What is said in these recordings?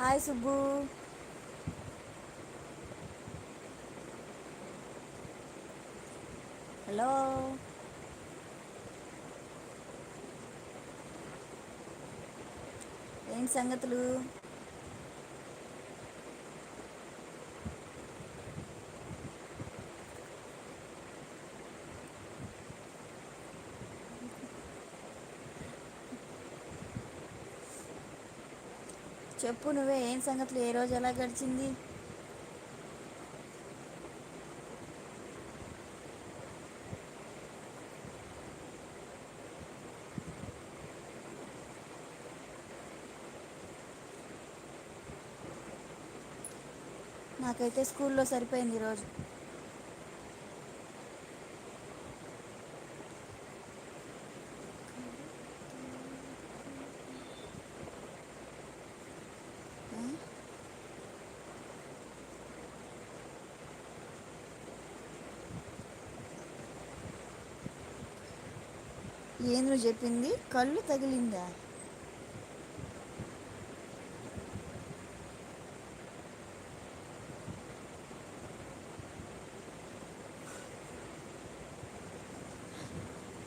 Hi Subbu hello ఏంటి సంగతులు చెప్పు నువ్వే ఏం సంగతులు ఏ రోజు ఎలా గడిచింది? నాకైతే స్కూల్లో సరిపోయింది ఈరోజు ఏంది చెప్పింది? కళ్ళు తగిలిందా?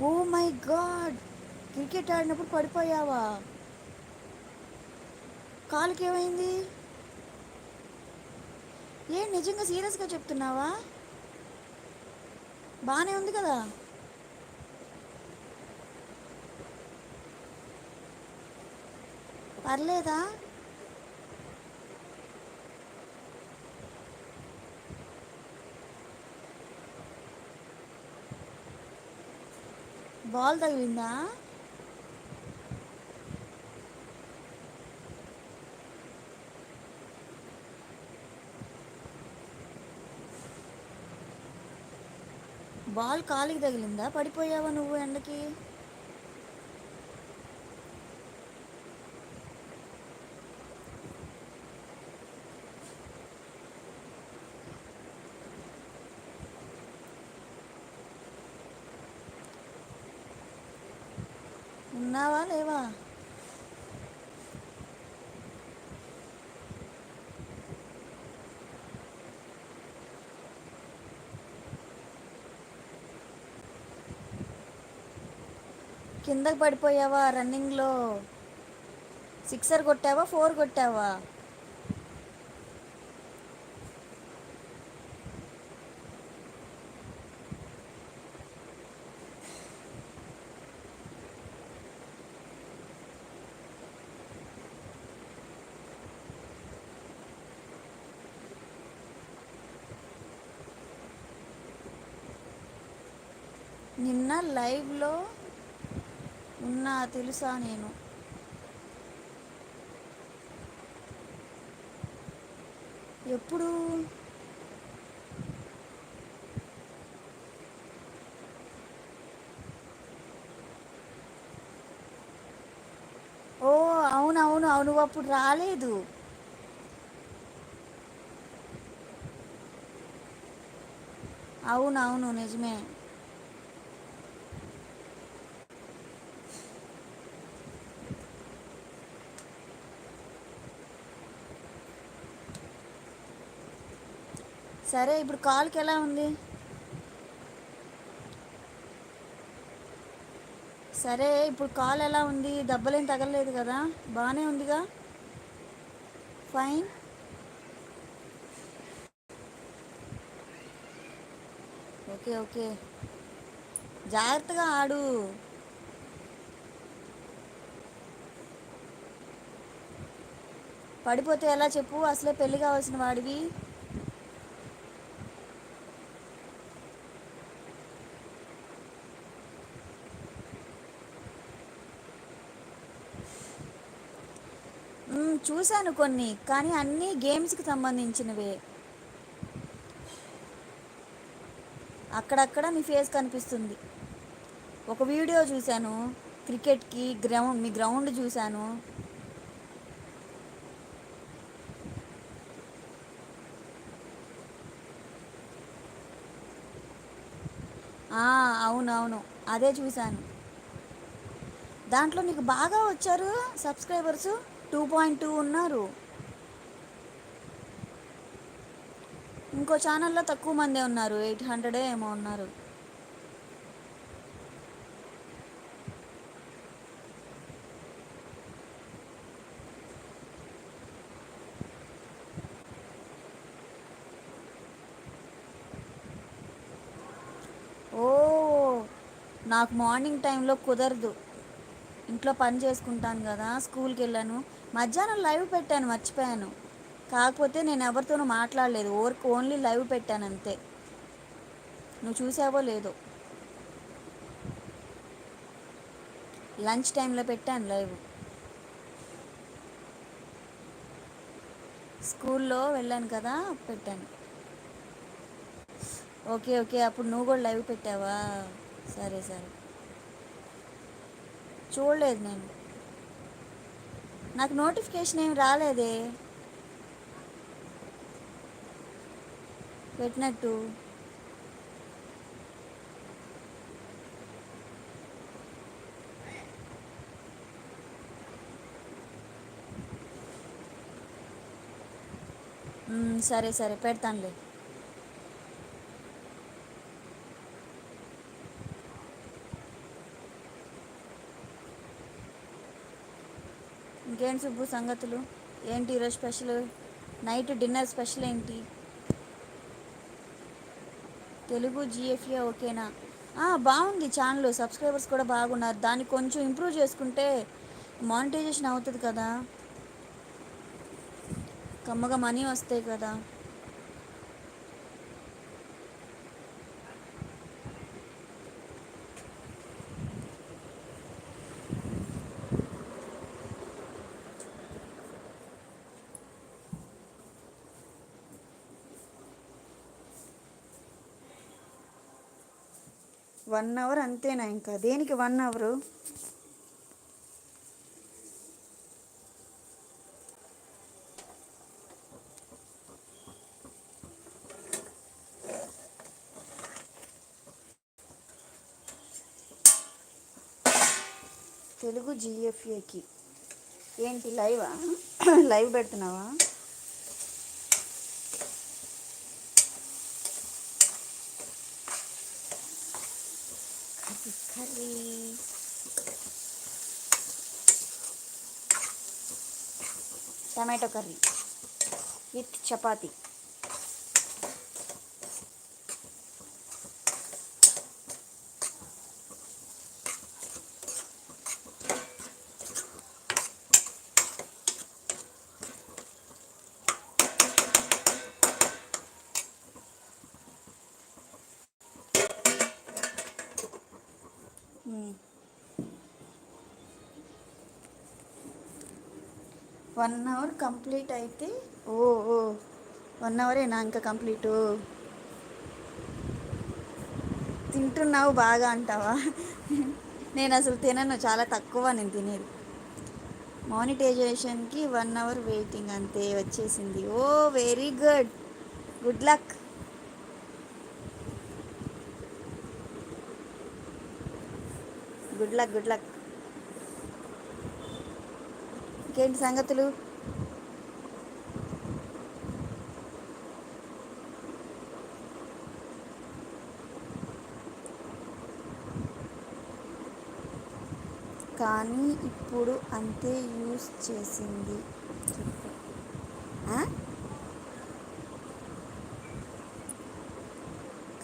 Oh my God! క్రికెట్ ఆడినప్పుడు పడిపోయావా? కాలుకి ఏమైంది ఏ నిజంగా సీరియస్గా చెప్తున్నావా? బాగానే ఉంది కదా? పర్లేదా? బాల్ తగిలిందా? బాల్ కాలికి తగిలిందా? పడిపోయావా నువ్వు ఎండకి? ఉన్నావా లేవా? కిందకి పడిపోయావా? రన్నింగ్లో సిక్సర్ కొట్టావా? ఫోర్ కొట్టావా? నిన్న లైవ్లో ఉన్నా తెలుసా నేను? ఎప్పుడు? ఓ అవును అవును అవును అప్పుడు రాలేదు. అవునవును నిజమే. సరే ఇప్పుడు కాల్కి ఎలా ఉంది? సరే ఇప్పుడు కాల్ ఎలా ఉంది? దెబ్బలేం తగలలేదు కదా? బాగానే ఉందిగా? ఫైన్. Okay okay. జాగ్రత్తగా ఆడు. పడిపోతే ఎలా చెప్పు? అసలే పెళ్ళి కావాల్సిన వాడివి. నేను చూశాను కొన్ని కానీ అన్నీ గేమ్స్కి సంబంధించినవే. అక్కడక్కడ నీ ఫేస్ కనిపిస్తుంది. ఒక వీడియో చూశాను క్రికెట్కి గ్రౌండ్ మీ గ్రౌండ్ చూశాను. అవునవును అదే చూశాను. దాంట్లో నీకు బాగా వచ్చారు సబ్స్క్రైబర్స్? టూ పాయింట్ టూ ఉన్నారు. ఇంకో ఛానల్లో తక్కువ మందే ఉన్నారు. ఎయిట్ హండ్రెడే ఏమో ఉన్నారు. ఓ నాకు మార్నింగ్ టైంలో కుదరదు. ఇంట్లో పని చేసుకుంటాను కదా స్కూల్కి వెళ్ళాను. మధ్యాహ్నం లైవ్ పెట్టాను మర్చిపోయాను. కాకపోతే నేను ఎవరితోనూ మాట్లాడలేదు. ఓర్క్ ఓన్లీ లైవ్ పెట్టాను అంతే. నువ్వు చూసావో లేదో. లంచ్ టైంలో పెట్టాను లైవ్. స్కూల్లో వెళ్ళాను కదా పెట్టాను. Okay okay. అప్పుడు నువ్వు కూడా లైవ్ పెట్టావా? సరే సరే. చూడలేదు నేను. నాకు నోటిఫికేషన్ ఏమి రాలేదే. పెట్టినట్టు. సరే సరే పెడతానులే. సుబ్బు సంగతులు. ఏంటి ఈరోజు స్పెషల్? నైట్ డిన్నర్ స్పెషల్ ఏంటి? తెలుగు జిఎఫ్ఏ ఓకేనా? ఆ, బాగుంది ఛానల్. సబ్స్క్రైబర్స్ కూడా బాగున్నారు. దాన్ని కొంచెం ఇంప్రూవ్ చేసుకుంటే మానిటైజేషన్ అవుతుంది కదా. కమ్మగా మనీ వస్తాయి కదా. వన్ అవర్ అంతేనా ఇంకా? దేనికి వన్ అవరు? తెలుగు జిఎఫ్ఏకి ఏంటి లైవా? Live పెడుతున్నావా? Curry tomato curry with chapati. One hour complete అయితే ఓ ఓ. వన్ అవరేనా ఇంకా కంప్లీట్. తింటున్నావు బాగా అంటావా? నేను అసలు తినను చాలా తక్కువ నేను తినేది. మానిటైజేషన్కి వన్ అవర్ వెయిటింగ్ అంతే వచ్చేసింది. ఓ very good. Good luck. Good luck good luck. ఇంకేంటి సంగతులు? కానీ ఇప్పుడు అంతే యూస్ చేసింది.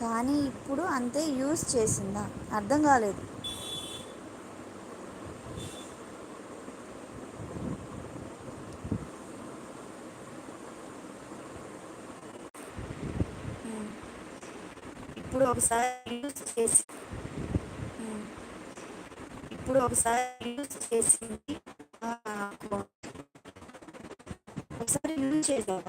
కానీ ఇప్పుడు అంతే యూస్ చేసిందా? అర్థం కాలేదు. ఇప్పుడు ఒకసారి యూస్ చేసి ఇప్పుడు ఒకసారి యూజ్ చేసింది ఒకసారి యూజ్ చేసావా